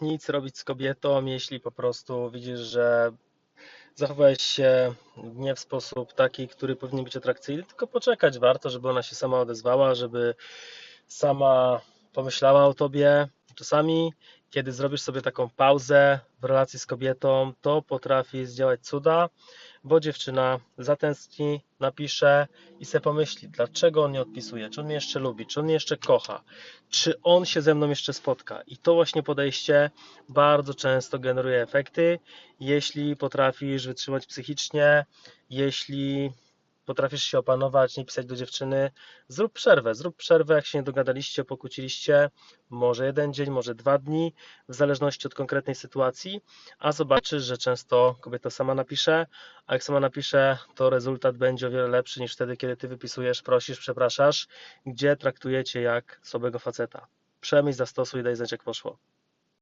nic robić z kobietą, jeśli po prostu widzisz, że zachowałeś się nie w sposób taki, który powinien być atrakcyjny, tylko poczekać warto, żeby ona się sama odezwała, żeby sama pomyślała o tobie. Czasami, kiedy zrobisz sobie taką pauzę w relacji z kobietą, to potrafi zdziałać cuda, bo dziewczyna zatęskni, napisze i sobie pomyśli, dlaczego on nie odpisuje, czy on mnie jeszcze lubi, czy on mnie jeszcze kocha, czy on się ze mną jeszcze spotka. I to właśnie podejście bardzo często generuje efekty, jeśli potrafisz wytrzymać psychicznie, jeśli potrafisz się opanować, nie pisać do dziewczyny, zrób przerwę. Zrób przerwę, jak się nie dogadaliście, pokłóciliście, może jeden dzień, może dwa dni, w zależności od konkretnej sytuacji, a zobaczysz, że często kobieta sama napisze, a jak sama napisze, to rezultat będzie o wiele lepszy niż wtedy, kiedy ty wypisujesz, prosisz, przepraszasz, gdzie traktujecie jak słabego faceta. Przemyśl, zastosuj daj znać, jak poszło.